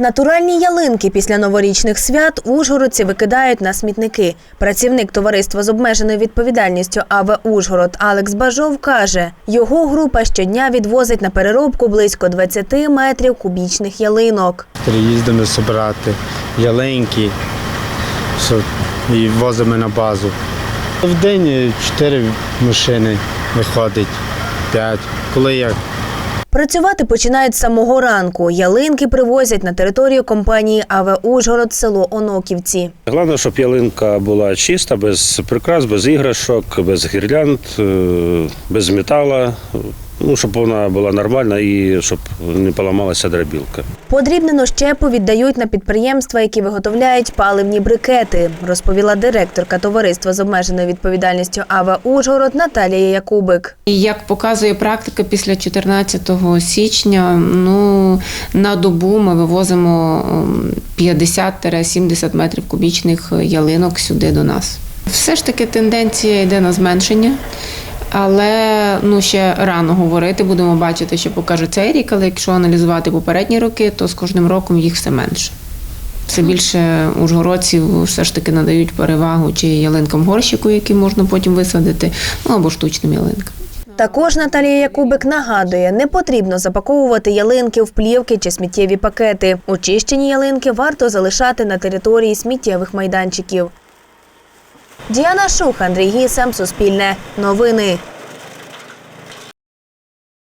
Натуральні ялинки після новорічних свят ужгородці викидають на смітники. Працівник товариства з обмеженою відповідальністю АВ Ужгород Алекс Бажов каже, його група щодня відвозить на переробку близько 20 метрів кубічних ялинок. Приїздимо збирати що, і возимо на базу. В день чотири машини виходить, п'ять. Коли як. Працювати починають з самого ранку. Ялинки привозять на територію компанії АВ Ужгород село Оноківці. Головне, щоб ялинка була чиста, без прикрас, без іграшок, без гірлянд, е, без металу. Ну, щоб вона була нормальна і щоб не поламалася дробілка. Подрібнену щепу віддають на підприємства, які виготовляють паливні брикети, розповіла директорка товариства з обмеженою відповідальністю АВ Ужгород Наталія Якубик. І як показує практика, після 14 січня ну, на добу ми вивозимо ем, 50-70 метрів кубічних ялинок сюди до нас. Все ж таки тенденція йде на зменшення, але ну, ще рано говорити, будемо бачити, що покаже цей рік, але якщо аналізувати попередні роки, то з кожним роком їх все менше. Все більше ужгородців все ж таки надають перевагу чи ялинкам горщику, які можна потім висадити, ну або штучним ялинкам. Також Наталія Якубик нагадує, не потрібно запаковувати ялинки в плівки чи сміттєві пакети. Очищені ялинки варто залишати на території сміттєвих майданчиків. Діана Шух, Андрій Гісам, Суспільне. Новини.